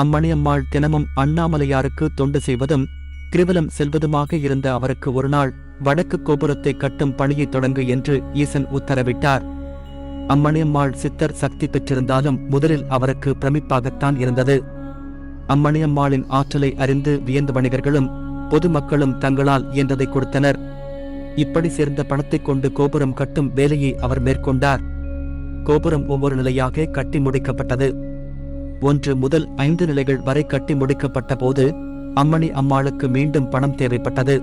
அம்மணியம்மாள் தினமும் அண்ணாமலையாருக்கு தொண்டு செய்வதும் கிரிவலம் செல்வதுமாக இருந்த அவருக்கு ஒருநாள் வடக்கு கோபுரத்தை கட்டும் பணியை தொடங்கு என்று ஈசன் உத்தரவிட்டார். அம்மணியம்மாள் சித்தர் சக்தி பெற்றிருந்தாலும் முதலில் அவருக்கு பிரமிப்பாகத்தான் இருந்தது. அம்மணியம்மாளின் ஆற்றலை அறிந்து வியந்த வணிகர்களும் பொதுமக்களும் தங்களால் இயன்றதை கொடுத்தனர். இப்படி சேர்ந்த பணத்தைக் கொண்டு கோபுரம் கட்டும் வேலையை அவர் மேற்கொண்டார். கோபுரம் ஒவ்வொரு நிலையாக கட்டி முடிக்கப்பட்டது. ஒன்று முதல் ஐந்து நிலைகள் வரை கட்டி முடிக்கப்பட்ட போது அம்மணி அம்மாளுக்கு மீண்டும் பணம் தேவைப்பட்டது.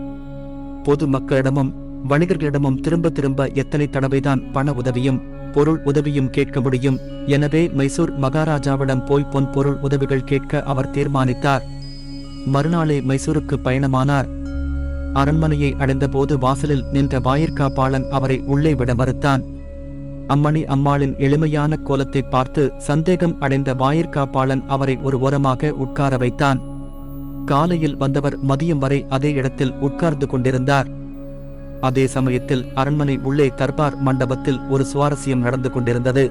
பொது மக்களிடமும் வணிகர்களிடமும் திரும்ப திரும்ப எத்தனை தடவைதான் பண உதவியும் பொருள் உதவியும் கேட்க முடியும். எனவே மைசூர் மகாராஜாவிடம் போய் பொன் பொருள் உதவிகள் கேட்க அவர் தீர்மானித்தார். மறுநாளே மைசூருக்கு பயணமானார். அரண்மனையை அடைந்தபோது வாசலில் நின்ற வாயிற்காப்பாளன் அவரை உள்ளே விட மறுத்தான். அம்மணி அம்மாளின் எளிமையான கோலத்தை பார்த்து சந்தேகம் அடைந்த வாயிற்காப்பாளன் அவரை ஒரு ஓரமாக உட்கார வைத்தான். காலையில் வந்தவர் மதியம் வரை அதே இடத்தில் உட்கார்ந்து கொண்டிருந்தார். அதே சமயத்தில் அரண்மனை உள்ளே தர்பார் மண்டபத்தில் ஒரு சுவாரஸ்யம் நடந்து கொண்டிருந்தது.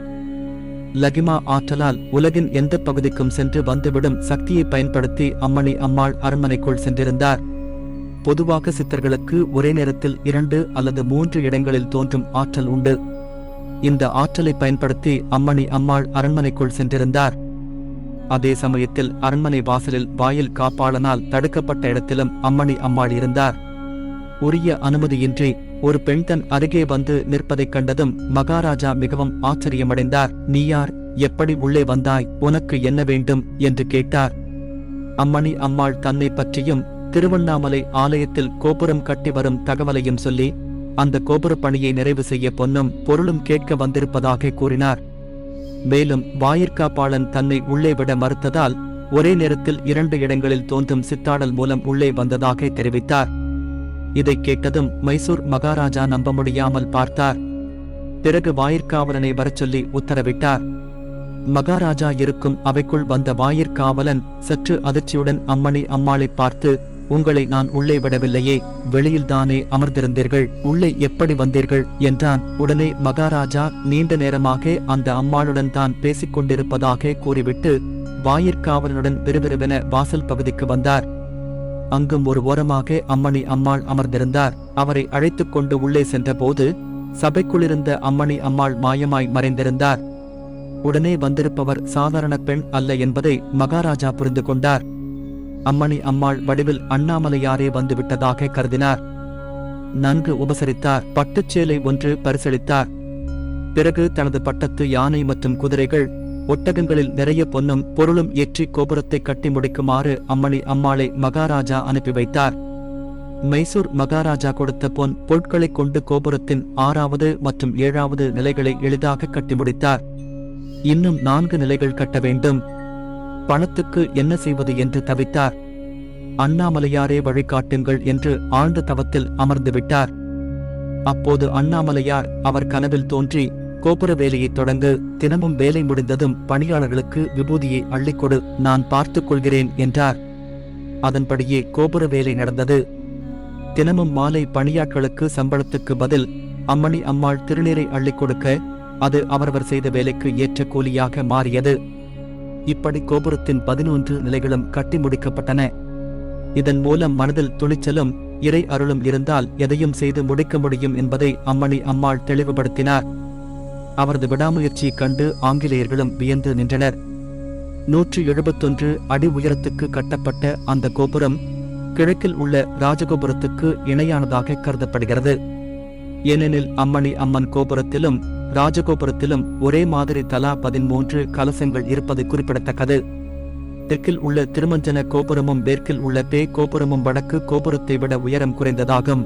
லகிமா ஆற்றலால் உலகின் எந்த பகுதிக்கும் சென்று வந்துவிடும் சக்தியை பயன்படுத்தி அம்மணி அம்மாள் அரண்மனைக்குள் சென்றிருந்தார். பொதுவாக சித்தர்களுக்கு ஒரே நேரத்தில் இரண்டு அல்லது மூன்று இடங்களில் தோன்றும் ஆற்றல் உண்டு. இந்த ஆற்றலை பயன்படுத்தி அம்மணி அம்மாள் அரண்மனைக்குள் சென்றிருந்தார். அதே சமயத்தில் அரண்மனை வாசலில் வாயில் காப்பாளனால் தடுக்கப்பட்ட இடத்திலும் அம்மணி அம்மாள் இருந்தார். உரிய அனுமதியின்றி ஒரு பெண் தன் அருகே வந்து நிற்பதைக் கண்டதும் மகாராஜா மிகவும் ஆச்சரியமடைந்தார். நீ யார்? எப்படி உள்ளே வந்தாய்? உனக்கு என்ன வேண்டும்? என்று கேட்டார். அம்மணி அம்மாள் தன்னை பற்றியும் திருவண்ணாமலை ஆலயத்தில் கோபுரம் கட்டி வரும் தகவலையும் சொல்லி அந்த கோபுர பணியை நிறைவு செய்ய பொன்னும் பொருளும் கேட்க வந்திருப்பதாக கூறினார். மேலும் வாயிற்காப்பாளன் தன்னை உள்ளே விட மறுத்ததால் ஒரே நேரத்தில் இரண்டு இடங்களில் தோன்றும் சித்தாடல் மூலம் உள்ளே வந்ததாக தெரிவித்தார். இதை கேட்டதும் மைசூர் மகாராஜா நம்ப முடியாமல் பார்த்தார். பிறகு வாயிற்காவலனை வரச் சொல்லி உத்தரவிட்டார். மகாராஜா இருக்கும் அவைக்குள் வந்த வாயிற்காவலன் சற்று அதிர்ச்சியுடன் அம்மணி அம்மாளை பார்த்து உங்களை நான் உள்ளே விடவில்லையே வெளியில்தானே அமர்ந்திருந்தீர்கள் உள்ளே எப்படி வந்தீர்கள் என்றான். உடனே மகாராஜா நீண்ட நேரமாக அந்த அம்மாளுடன் தான் பேசிக் கொண்டிருப்பதாக கூறிவிட்டு வாயிற்காவலனுடன் விறுவிறுவென வாசல் பகுதிக்கு வந்தார். அங்கும் ஒரு ஓரமாக அம்மணி அம்மாள் அமர்ந்திருந்தார். அவரை அழைத்துக் கொண்டு உள்ளே சென்றபோது சபைக்குள்ளிருந்த அம்மணி அம்மாள் மாயமாய் மறைந்திருந்தார். உடனே வந்திருப்பவர் சாதாரண பெண் அல்ல என்பதை மகாராஜா புரிந்து கொண்டார் அம்மணி அம்மாள் வடிவில் அண்ணாமலையாரே வந்துவிட்டதாக கருதினார். நன்கு உபசரித்தார். பட்டுச்சேலை ஒன்று பரிசளித்தார். பிறகு தனது பட்டத்து யானை மற்றும் குதிரைகள் ஒட்டகங்களில் நிறைய பொன்னும் பொருளும் ஏற்றி கோபுரத்தை கட்டி முடிக்குமாறு அம்மணி அம்மாளை மகாராஜா அனுப்பி வைத்தார். மைசூர் மகாராஜா கொடுத்த பொன் பொருட்களைக் கொண்டு கோபுரத்தின் ஆறாவது மற்றும் ஏழாவது நிலைகளை எளிதாக கட்டி முடித்தார். இன்னும் நான்கு நிலைகள் கட்ட வேண்டும். பணத்துக்கு என்ன செய்வது என்று தவித்தார். அண்ணாமலையாரே வழிகாட்டுங்கள் என்று ஆழ்ந்த தவத்தில் அமர்ந்து விட்டார். அப்போது அண்ணாமலையார் அவர் கனவில் தோன்றி கோபுர வேலையை தொடங்கு தினமும் வேலை முடிந்ததும் பணியாளர்களுக்கு விபூதியை அள்ளிக்கொடு நான் பார்த்துக் கொள்கிறேன் என்றார். அதன்படியே கோபுர வேலை நடந்தது. தினமும் மாலை பணியாட்களுக்கு சம்பளத்துக்கு பதில் அம்மணி அம்மாள் திருநீரை அள்ளிக் கொடுக்க அது அவரவர் செய்த வேலைக்கு ஏற்ற கூலியாக மாறியது. இப்படி கோபுரத்தின் பதினொன்று நிலைகளும் கட்டி முடிக்கப்பட்டன. இதன் மூலம் மனதில் துணிச்சலும் இறை அருளும் இருந்தால் எதையும் செய்து முடிக்க முடியும் என்பதை அம்மணி அம்மாள் தெளிவுபடுத்தினார். அவரது விடாமுயற்சியைக் கண்டு ஆங்கிலேயர்களும் வியந்து நின்றனர். நூற்றி எழுபத்தொன்று அடி உயரத்துக்கு கட்டப்பட்ட அந்த கோபுரம் கிழக்கில் உள்ள ராஜகோபுரத்துக்கு இணையானதாக கருதப்படுகிறது. ஏனெனில் அம்மணி அம்மன் கோபுரத்திலும் ராஜகோபுரத்திலும் ஒரே மாதிரி தலா பதிமூன்று கலசங்கள் இருப்பது குறிப்பிடத்தக்கது. தெற்கில் உள்ள திருமஞ்சன கோபுரமும் மேற்கில் உள்ள பே கோபுரமும் வடக்கு கோபுரத்தை விட உயரம் குறைந்ததாகும்.